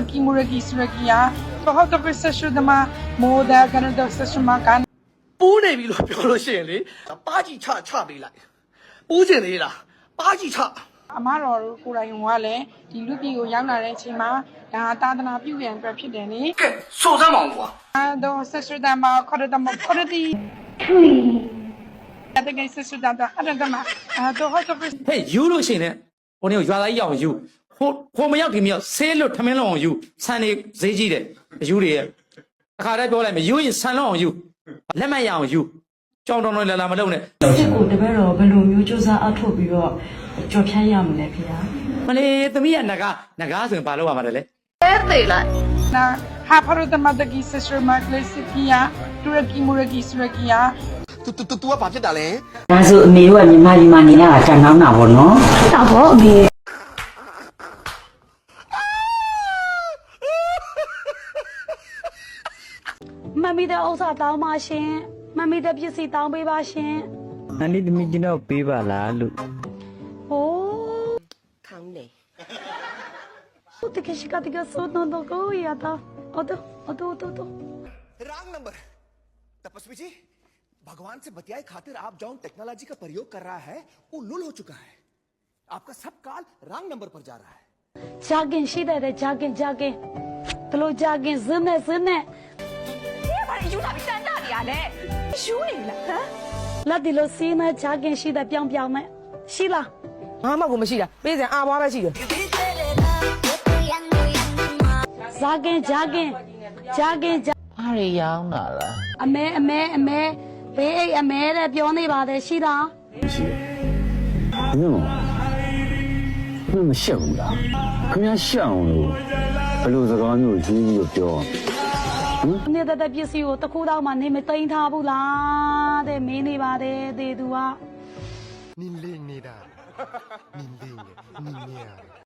Turkey Muraki Surakia बहुत तो से शुद्ध मा मोदा करने तो से शुमा कान ပူးနေပြီလို့ပြောလို့ရှိရင်လေပါကြီးချချပေးလိုက်ပူးကျင်သေးလားပါကြီးချ အမတော်တို့ကိုယ်တိုင်ကလည်းဒီလူပြည်ကိုရောက်လာတဲ့အချိန်မှာဒါသာသနာပြုရန်အတွက်ဖြစ်တယ်နိ ကဲစိုးစမ်းမအောင်ကွာ အဲတော့ဆက်ဆွတမ်းမှာခေါ်တယ်မခေါ်တယ်ဒီအဲ့ဒါကဆက်ဆွတမ်းတော့အဲ့ဒါမှအဲတော့ဟုတ်တော့ ဟဲ့ယူလို့ရှိရင်လည်းဟိုနေကိုရွာသားကြီးအောင်ယူ ဟိုဟိုမရောက်ဒီမရောက်ဆေးလွတ်ထမင်းလုံးအောင်ယူဆန်နေဈေးကြီးတယ်အယူတွေရဲ့အခါတည်းပြောလိုက်မယ်ယူရင်ဆန်လုံးအောင်ယူလက်မရအောင်ယူကြောင်တောင်တော်လာလာမလုပ်နဲ့စစ်ကိုတပည့်တော်ဘယ်လိုမျိုးစူးစမ်းအထောက်ပြီးတော့ကြော်ဖြန်းရမလဲဖေဟာမလေးသမီးကငကားငကားဆိုရင်ဘာလုပ်ရမှာလဲနာဟာဖရဒမတကီဆက်ဆွမကလစ်ကီယာတူရကီမူရကီစရကီယာတူတူတူကဘာဖြစ်တာလဲဒါဆိုအမေတို့ကမြန်မာပြည်မှာနေရတာတန်ကောင်းတာပေါ့နော်တာပေါ့အမေ မမီတဲ့ဥစ္စာတောင်းပါရှင်မမီတဲ့ပစ္စည်းတောင်းပေးပါရှင် အန်ဒီသမီးကျွန်တော်ပေးပါလားလို့ ဟိုးထောင်းနေတကယ်ရှိကတကယ်ဆိုတော့တော့ကိုရတာအတော့အတော့တော့တော့ रॉन्ग नंबर तपस्वी जी भगवान से बतियाए खातिर आप जौन टेक्नोलॉजी का प्रयोग कर रहा है वो लुल हो चुका है आपका सब काल रॉन्ग नंबर पर जा रहा है ဂျာကင်ရှိတယ်တဲ့ဂျာ ကင်ဂျာကင်ဘလို့ဂျာကင်ဇင်းနဲ့ဇင်းနဲ့ဘာလဲယူလာပြီးတန်းကြနေရလဲယူနေလားဟမ်လက်ဒီလို့စီးနဲ့ဂျာကင်ရှိတယ်ပြောင်းပြောင်းနဲ့ရှိလားဘာမှကိုမရှိတာပေးစံအာမွားပဲရှိတယ်ဂျာကင်ဂျာကင်ဂျာကင်ဂျာအားရရောင်းတာလားအမဲအမဲအမဲဘေးအိတ်အမဲတဲ့ပြောနေပါတယ်ရှိလားမရှိဘူးနော်ဘယ်မရှက်ဘူးလားခင်ဗျာရှက်အောင်လို့ဘယ်လိုစကားမျိုးကြီးကြီးကိုပြောအောင် နေတတဲ့ပစ္စည်းကိုတခုတောင်မှနေမသိမ်းထားဘူးလားတဲ့မင်းနေပါတယ်တေသူကနင်းလေးနေတာနင်းလေးနေနင်းနေရတယ်